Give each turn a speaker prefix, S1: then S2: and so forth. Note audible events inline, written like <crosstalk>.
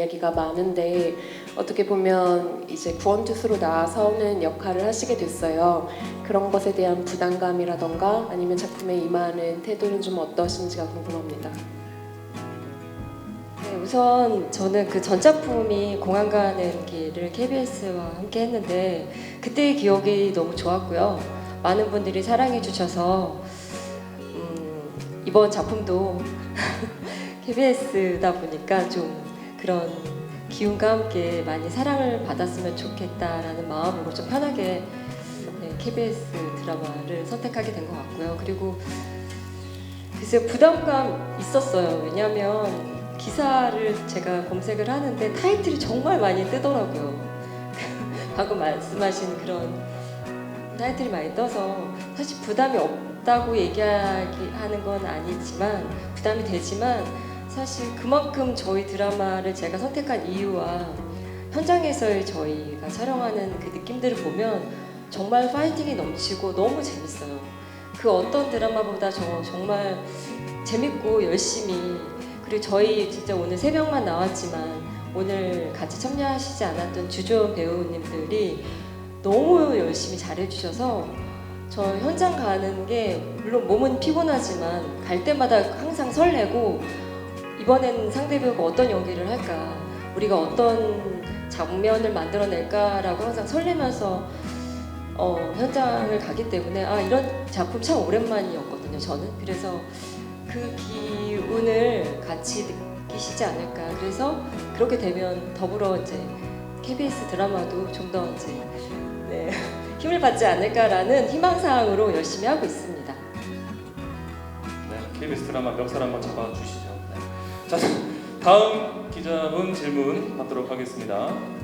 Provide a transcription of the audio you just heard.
S1: 이야기가 많은데 어떻게 보면 이제 구원투수로 나서는 역할을 하시게 됐어요. 그런 것에 대한 부담감이라던가 아니면 작품에 임하는 태도는 좀 어떠신지가 궁금합니다.
S2: 네, 우선 저는 그 전 작품이 공항 가는 길을 KBS와 함께 했는데 그때의 기억이 너무 좋았고요. 많은 분들이 사랑해 주셔서 음, 이번 작품도 <laughs> KBS다 보니까 좀 그런 기운과 함께 많이 사랑을 받았으면 좋겠다라는 마음으로 좀 편하게 네, KBS 드라마를 선택하게 된 것 같고요. 그리고 글쎄요 부담감 있었어요. 왜냐하면 기사를 제가 검색을 하는데 타이틀이 정말 많이 뜨더라고요. <laughs> 방금 말씀하신 그런 타이틀이 많이 떠서 사실 부담이 없다고 얘기하는 건 아니지만 부담이 되지만 사실 그만큼 저희 드라마를 제가 선택한 이유와 현장에서의 저희가 촬영하는 그 느낌들을 보면 정말 파이팅이 넘치고 너무 재밌어요. 그 어떤 드라마보다 저 정말 재밌고 열심히 그리고 저희 진짜 오늘 세 명만 나왔지만 오늘 같이 참여하시지 않았던 주조 배우님들이 너무 열심히 잘해주셔서 저 현장 가는 게 물론 몸은 피곤하지만 갈 때마다 항상 설레고 이번엔 상대 배우가 어떤 연기를 할까 우리가 어떤 장면을 만들어낼까라고 항상 설레면서 어, 현장을 가기 때문에 아 이런 작품 참 오랜만이었거든요 저는 그래서 그 기운을 같이 느끼시지 않을까. 그래서 그렇게 되면 더불어 이제 KBS 드라마도 좀 더 이제 네, <laughs> 힘을 받지 않을까라는 희망사항으로 열심히 하고 있습니다.
S3: 네, KBS 드라마 멱살 한번 잡아주시죠. 네. 자, 다음 기자분 질문 받도록 하겠습니다.